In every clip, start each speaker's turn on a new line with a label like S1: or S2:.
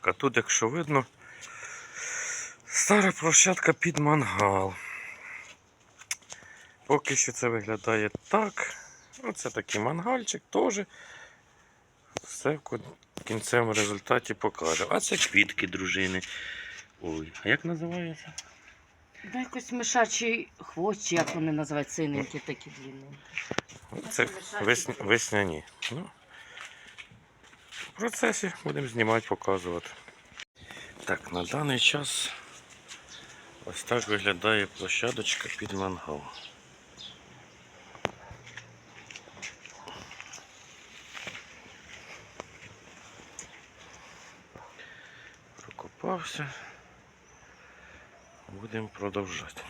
S1: Так, а тут, якщо видно, стара площадка під мангал. Поки що це виглядає так. Оце такий мангальчик теж. Все в кінцевому результаті покаже. А це квітки дружини. Ой, а як називається?
S2: Да якось мишачий хвост, як вони називають, синенькі такі длинні.
S1: Це весня, весняні. Ну, процесі будемо знімати, показувати. Так, на даний час ось так виглядає площадочка під мангал. Прокопався. Будемо продовжати.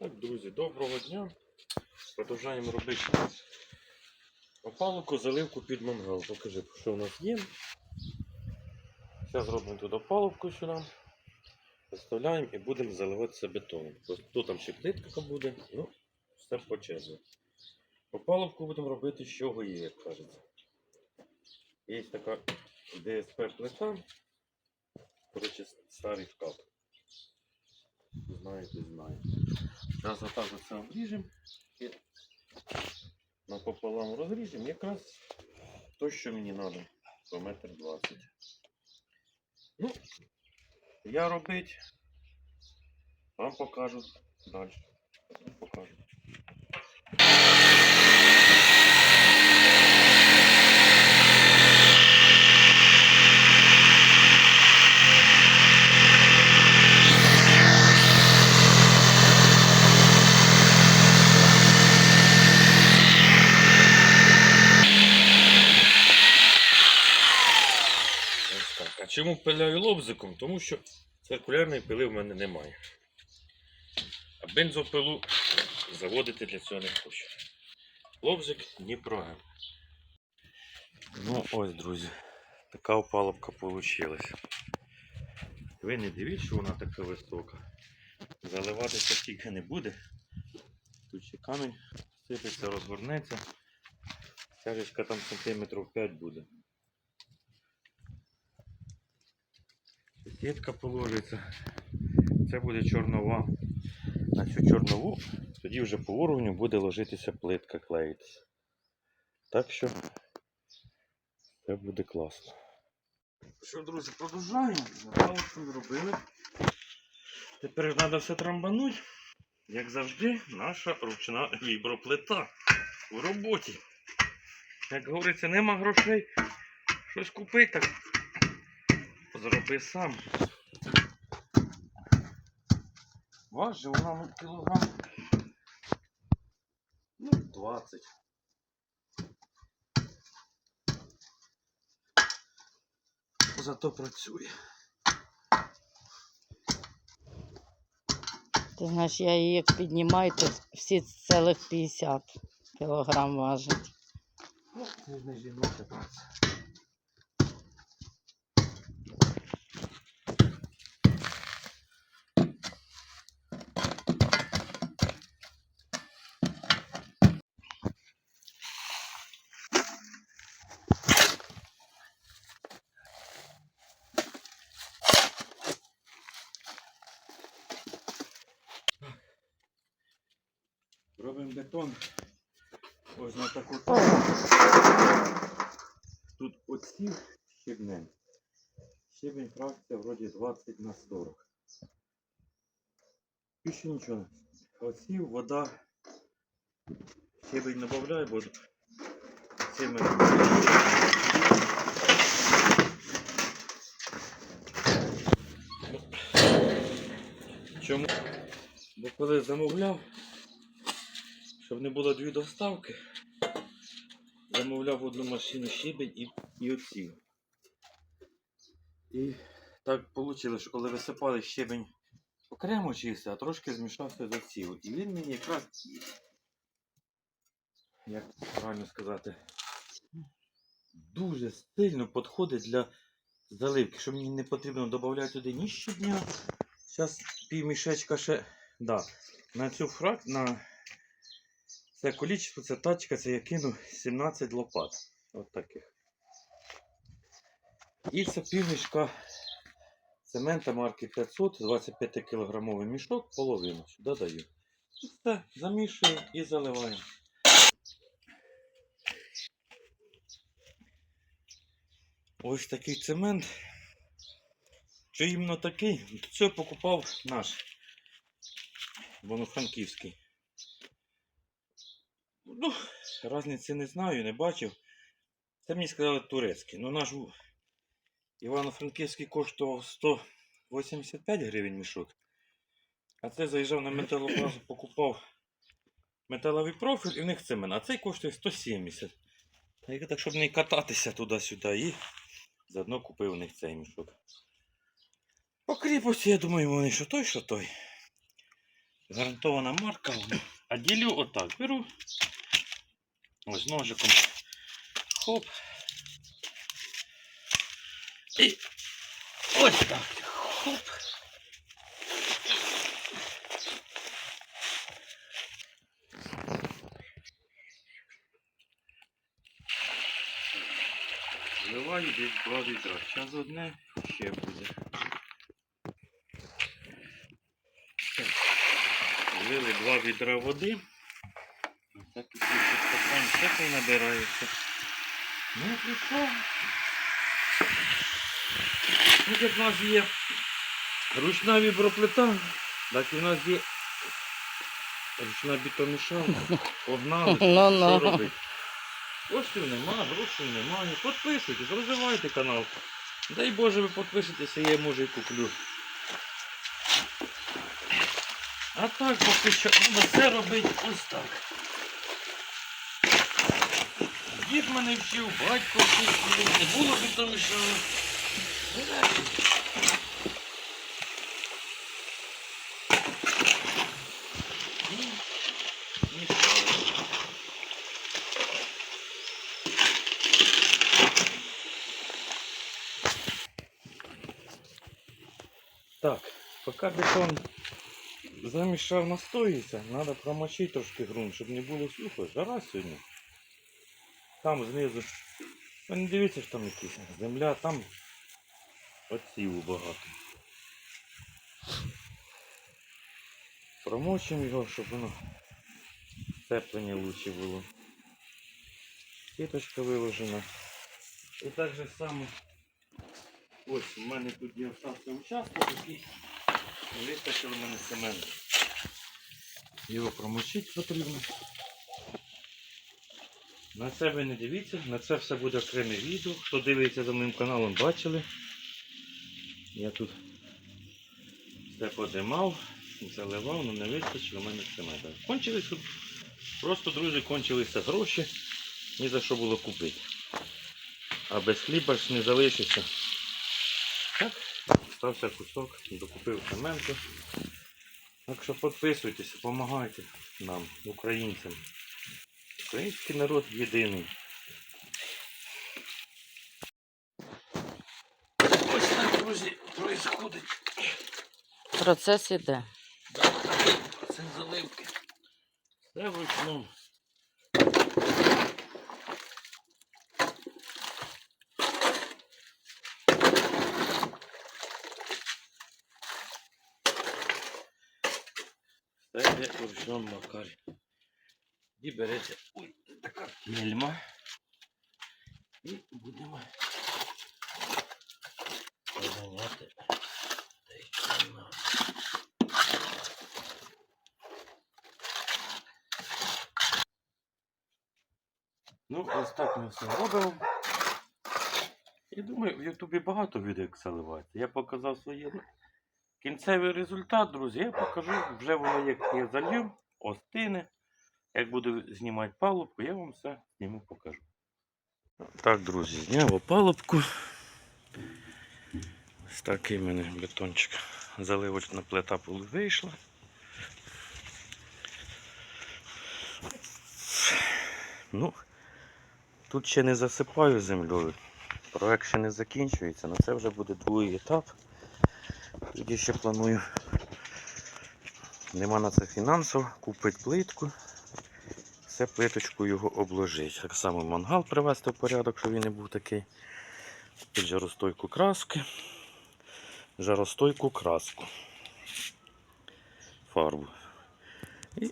S1: Так, друзі, доброго дня. Продовжуємо робити опалубку, заливку під мангал. Покажи, що у нас є. Зараз зробимо тут опалубку сюди. Поставляємо і будемо заливатися бетоном. Тут там ще плитка буде, ну, все по черзі. Опалубку будемо робити з чого є, як кажеться. Є така ДСП плита. Коротше, старий шкаф. Знаєте, знаєте. Зараз отак оце обріжемо напополам розріжемо. Якраз то, що мені треба, по метр двадцять. Ну, я робить, вам покажу далі. Чому пиляю лобзиком? Тому що циркулярної пили в мене немає. А бензопилу заводити для цього не хочу. Лобзик ні програм. Ну ось, друзі, така опалубка вийшла. Ви не дивіться, що вона така висока. Заливатися стільки не буде. Тут ще камінь сипеться, розгорнеться. Тяжечка там сантиметрів 5 буде. Сітка положиться. Це буде чорнова. На цю чорнову тоді вже по уровню буде ложитися плитка клеїтися. Так що це буде класно. Що, друзі, продовжуємо. Запало, що ми робили. Тепер треба все трамбануть. Як завжди, наша ручна віброплита у роботі. Як говориться, нема грошей. Щось купити, так зроби сам. Важить вона ну, кілограм. Ну, 20. Зато працює.
S2: Ти знаєш, я її як піднімаю, то всі цілих 50 кілограм важить.
S1: Ну, це ж не жіноча праця. Робимо бетон. Ось на таку Тут оці щебнем. Щебень фракція вроді 20 на 40. І ще нічого. Оці вода. Щебень додаю, бо цими. Чому? Бо коли замовляв, щоб не було дві доставки, замовляв одну машину щебень і, і оців. І так вийшло, що коли висипали щебень окремо чисто, а трошки змішався з оців. І він мені якраз, як правильно сказати, дуже стильно підходить для заливки, що мені не потрібно додати туди ні щебня. Зараз пів мішечка ще. Да. На цю фрак, на це количество, це тачка, це я кину 17 лопат. От таких. І це півмішка цемента марки 500, 25 кілограмовий мішок, половину сюди даю. І все, замішую і заливаю. Ось такий цемент. Що іменно такий? Це покупав наш. Воно-франківський. Ну, різниці не знаю, не бачив. Це мені сказали турецький. Ну наш Івано-Франківський коштував 185 гривень мішок. А це заїжджав на металобазу, покупав металовий профіль і в них цемент. А цей коштує 170. Та я так, щоб не кататися туди-сюди і заодно купив у них цей мішок. По кріпості, я думаю, вони що той, що той. Гарантована марка. А ділю отак. Беру. Ось ножиком. Хоп. І ось так. Хоп. Вливаю десь два відра. Зараз одне ще буде. Влили два відра води. Так і стакан всякий набирається. Ну і що? Ну, як в нас є ручна віброплита, так і в нас є ручна бітомішалка. Погнали.
S2: Ну, ну.
S1: Що робити? Коштів нема, грошей немає. Підписуйтесь, розвивайте канал. Дай Боже, ви підпишетеся, я може і куплю. А так поки що все робити ось так. Дід мене вчив, батько вчив, не було би то мішало. І мішало. Так, поки бетон замішав настоїться, треба промочити трошки ґрунт, щоб не було сухо. Жара сьогодні. Там знизу. Ви не дивіться, що там якісь земля, там отсіву багато. Промочимо його, щоб воно теплення лучше було. Сіточка виложена. І так же само Ось у мене тут є остався участок, який вистачив у мене цемент. Його промочити потрібно. На це ви не дивіться, на це все буде окреме відео. Хто дивиться за моїм каналом, бачили. Я тут все подимав, заливав, але не вистачило, у мене цемент. Кончились тут. Просто, друзі, кончилися гроші, ні за що було купити. А без хліба ж не залишиться. Так, стався кусок, докупив цементу. Так що підписуйтесь, допомагайте нам, українцям. Український народ єдиний. Ось так, друзі, происходить.
S2: Процес іде.
S1: Це заливки. Це вручну. Це ручному макарі. І береться ой, така кельма. І будемо канал. Ну, ось так ми все робимо. Я думаю, в Ютубі багато відео як заливається. Я показав своє. Кінцевий результат, друзі, я покажу. Вже воно як я залью, остине. Як буду знімати палубку, я вам все зніму покажу. Так, друзі, зняв опалубку. Ось такий в мене бетончик. Заливочна плита вийшла. Ну, тут ще не засипаю землею. Проект ще не закінчується, але це вже буде другий етап. Тоді ще планую. Нема на це фінансів, купити плитку. Все плиточку його обложити. Так само мангал привести в порядок, щоб він не був такий Під жаростойку краски. Жаростойку краску. Фарбу. І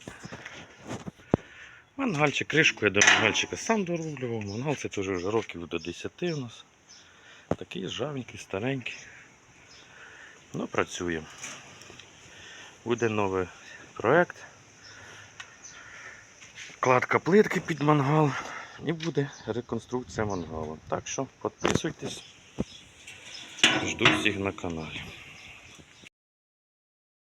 S1: мангальчик, кришку я до мангальчика сам дорублював. Мангал це теж вже років до 10 у нас. Такий жавенький, старенький. Ну, працює. Буде новий проект. Кладка плитки під мангал і буде реконструкція мангалу. Так що підписуйтесь. Жду всіх на каналі.